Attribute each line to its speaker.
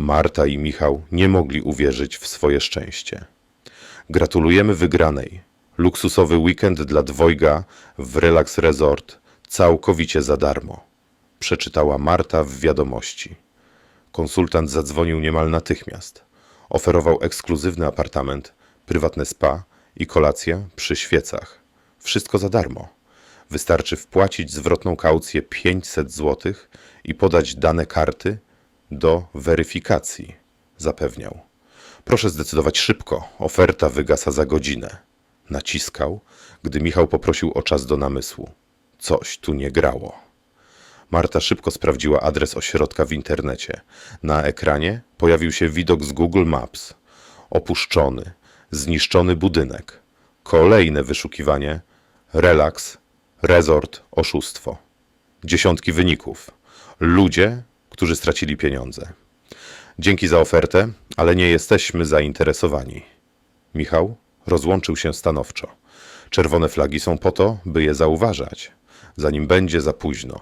Speaker 1: Marta i Michał nie mogli uwierzyć w swoje szczęście. Gratulujemy wygranej. Luksusowy weekend dla dwojga w Relax Resort całkowicie za darmo. Przeczytała Marta w wiadomości. Konsultant zadzwonił niemal natychmiast. Oferował ekskluzywny apartament, prywatne spa i kolację przy świecach. Wszystko za darmo. Wystarczy wpłacić zwrotną kaucję 500 zł i podać dane karty do weryfikacji, zapewniał. Proszę zdecydować szybko, oferta wygasa za godzinę. Naciskał, gdy Michał poprosił o czas do namysłu. Coś tu nie grało. Marta szybko sprawdziła adres ośrodka w internecie. Na ekranie pojawił się widok z Google Maps. Opuszczony, zniszczony budynek. Kolejne wyszukiwanie. Relaks, resort, oszustwo. Dziesiątki wyników. Ludzie, którzy stracili pieniądze. Dzięki za ofertę, ale nie jesteśmy zainteresowani. Michał rozłączył się stanowczo. Czerwone flagi są po to, by je zauważać, zanim będzie za późno.